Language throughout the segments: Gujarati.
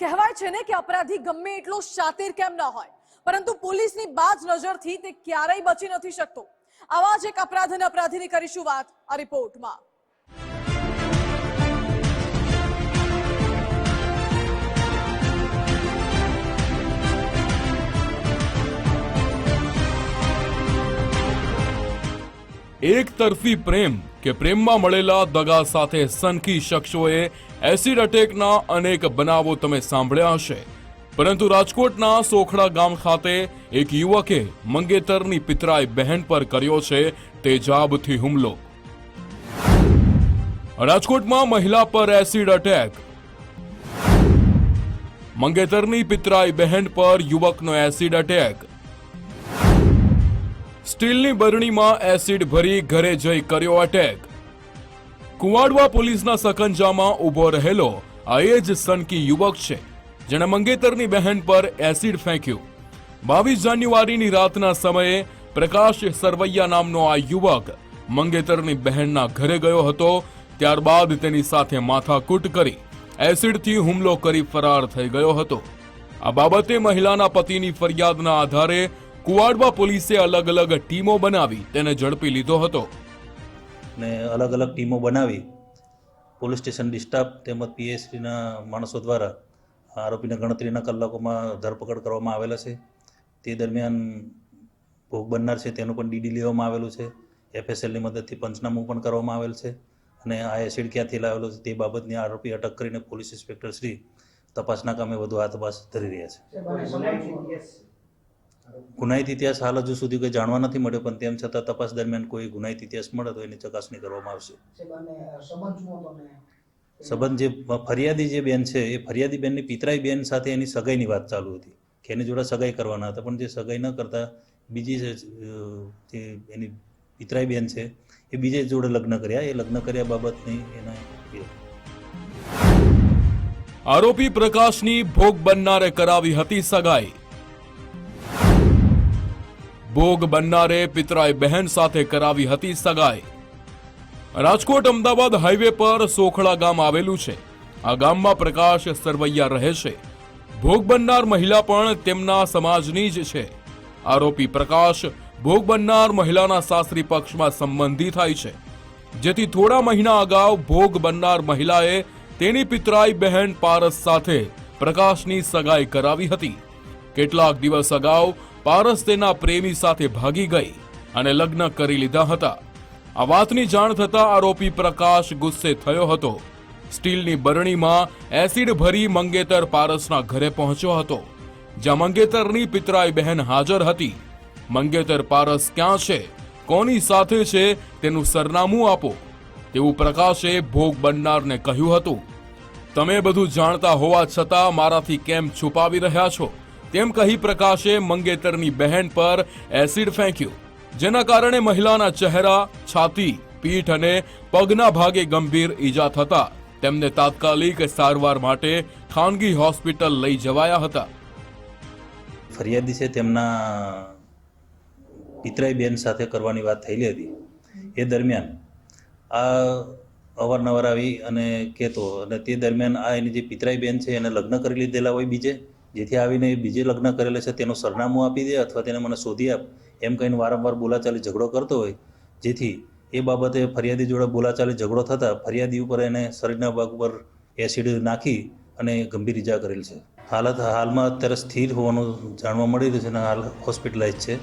કહેવાય છે ને કે અપરાધી ગમે એટલો શાતિર કેમ ન હોય, પરંતુ પોલીસની બાજ નજરથી તે ક્યારેય બચી નથી શકતો. આવા જ એક અપરાધ અને અપરાધીની કરીશું વાત આ રિપોર્ટમાં. એક તરફી પ્રેમ કે પ્રેમમાં મળેલા દગા સાથે સનખી શખ્સોએ એસિડ અટેકના અનેક બનાવો તમે સાંભળ્યા હશે. પરંતુ રાજકોટના સોખડા ગામ ખાતે એક યુવકે મંગેતરની પિતરાઈ બહેન પર કર્યો છે તેજાબથી હુમલો. રાજકોટમાં મહિલા પર એસિડ અટેક મંગેતરની પિતરાઈ બહેન પર યુવકનો એસિડ અટેક સ્ટીલની બરણીમાં એસિડ ભરી ઘરે જઈ કર્યો અટેક કુવાડવા પોલીસના સકંજામાં ઊભો રહેલો આ એ જ સનકી યુવક છે, જેણે મંગેતરની બહેન પર એસિડ ફેંક્યું. બાવીસ જાન્યુઆરીની રાતના સમયે પ્રકાશ સરવૈયા નામનો આ યુવક મંગેતરની બહેનના ઘરે ગયો હતો, ત્યારબાદ તેની સાથે માથાકૂટ કરી એસિડથી હુમલો કરી ફરાર થઈ ગયો હતો. આ બાબતે મહિલાના પતિની ફરિયાદના આધારે કુવાડવા પોલીસે અલગ અલગ ટીમો બનાવી તેને ઝડપી લીધો હતો. ને અલગ અલગ ટીમો બનાવી પોલીસ સ્ટેશન ડિસ્ટાફ તેમજ પીએસસીના માણસો દ્વારા આરોપીને ગણતરીના કલાકોમાં ધરપકડ કરવામાં આવેલા છે. તે દરમિયાન ભોગ બનનાર છે તેનું પણ ડીડી લેવામાં આવેલું છે. એફએસએલની મદદથી પંચનામું પણ કરવામાં આવેલ છે અને આ એસિડ ક્યાંથી લાવેલો છે તે બાબતની આરોપી અટક કરીને પોલીસ ઇન્સ્પેક્ટર શ્રી તપાસના કામે વધુ હાથ તપાસ ધરી રહ્યા છે. ગુનાહિત ઇતિહાસ હાલ હજુ સુધી કોઈ જાણવા નથી મળ્યો પણ તેમ છતાં તપાસ દરમિયાન કોઈ ગુનાહિત ઇતિહાસ મળે તો એની ચકાસણી કરવામાં આવશે. સંબંધ જે ફરિયાદી જે બેન છે એ ફરિયાદી બેનની પિતરાઈ બેન સાથે એની સગાઈની વાત ચાલુ હતી. કે એની જોડે સગાઈ કરવાના હતા પણ જે સગાઈ ન કરતા બીજી જે, એની પિતરાઈ બેન છે એ બીજે જોડે લગ્ન કર્યા. એ લગ્ન કર્યા બાબતની એના આરોપી પ્રકાશની ભોગ બનનારે કરાવી હતી સગાઈ. ભોગ બનનારે પિતરાઈ બહેન સાથે કરાવી હતી સગાઈ. રાજકોટ અમદાવાદ હાઈવે પર સોખડા ગામ આવેલું છે. આ ગામમાં પ્રકાશ સરવૈયા રહે છે. ભોગ બનનાર મહિલા પણ તેમના સમાજની જ છે. આરોપી પ્રકાશ ભોગ બનનાર મહિલાના સાસરી પક્ષમાં સંબંધી થાય છે. જેથી થોડા મહિના અગાઉ ભોગ બનનાર મહિલાએ તેની પિતરાઈ બહેન પારસ સાથે પ્રકાશની સગાઈ કરાવી હતી. કેટલાક દિવસ અગાઉ પારસ તેના પ્રેમી સાથે ભાગી ગઈ અને લગ્ન કરી લીધા હતા. આ વાતની જાણ થતા આરોપી પ્રકાશ ગુસ્સે થયો હતો. સ્ટીલની બરણીમાં એસિડ ભરી મંગેતર પારસના ઘરે પહોંચ્યો હતો, જ્યાં મંગેતરની પિતરાઈ બહેન હાજર હતી. મંગેતર પારસ ક્યાં છે? કોની સાથે છે? તેનું સરનામું આપો. તેવું પ્રકાશે ભોગ બનનારને કહ્યું હતું. તમે બધું જાણતા હોવા છતાં મારાથી કેમ છુપાવી રહ્યા છો? તેમ કહી પ્રકાશે મંગેતરની બહેન પર એસિડ ફેંક્યું. જેના કારણે મહિલાના ચહેરા, છાતી, પીઠ અને પગના ભાગે ગંભીર ઈજા થતા તેમને તાત્કાલિક સારવાર માટે ખાનગી હોસ્પિટલ લઈ જવાયા હતા. ફરિયાદી છે તેમના પિતરાઈ બેન સાથે કરવાની વાત થયેલી હતી. એ દરમિયાન આ અવારનવાર આવી અને કહેતો અને તે દરમિયાન આ એની જે પિતરાઈ બેન છે એને લગ્ન કરી લીધેલા હોય બીજે જેથી આવીને એ બીજે લગ્ન કરેલા છે, તેનું સરનામું આપી દે અથવા તેને મને શોધી આપ. એમ કહીને વારંવાર બોલાચાલી ઝઘડો કરતો હોય. જેથી એ બાબતે ફરિયાદી જોડે બોલાચાલી ઝઘડો થતાં ફરિયાદી ઉપર એને શરીરના ભાગ ઉપર એસિડ નાખી અને ગંભીર ઈજા કરેલ છે. હાલત હાલમાં અત્યારે સ્થિર હોવાનું જાણવા મળી રહ્યું છે અને હાલ હોસ્પિટલાઇઝ છે.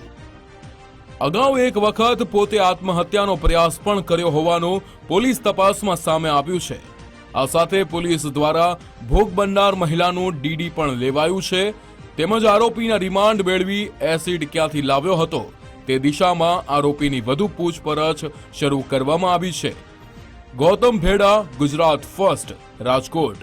અગાઉ એક વખત પોતે આત્મહત્યાનો પ્રયાસ પણ કર્યો હોવાનું પોલીસ તપાસમાં સામે આવ્યું છે. આ સાથે પોલીસ દ્વારા ભોગ બનનાર મહિલાનું ડીડી પણ લેવાયું છે. તેમજ આરોપીના રિમાન્ડ મેળવી એસિડ ક્યાંથી લાવ્યો હતો તે દિશામાં આરોપીની વધુ પૂછપરછ શરૂ કરવામાં આવી છે. ગૌતમ ભેડા, ગુજરાત ફર્સ્ટ, રાજકોટ.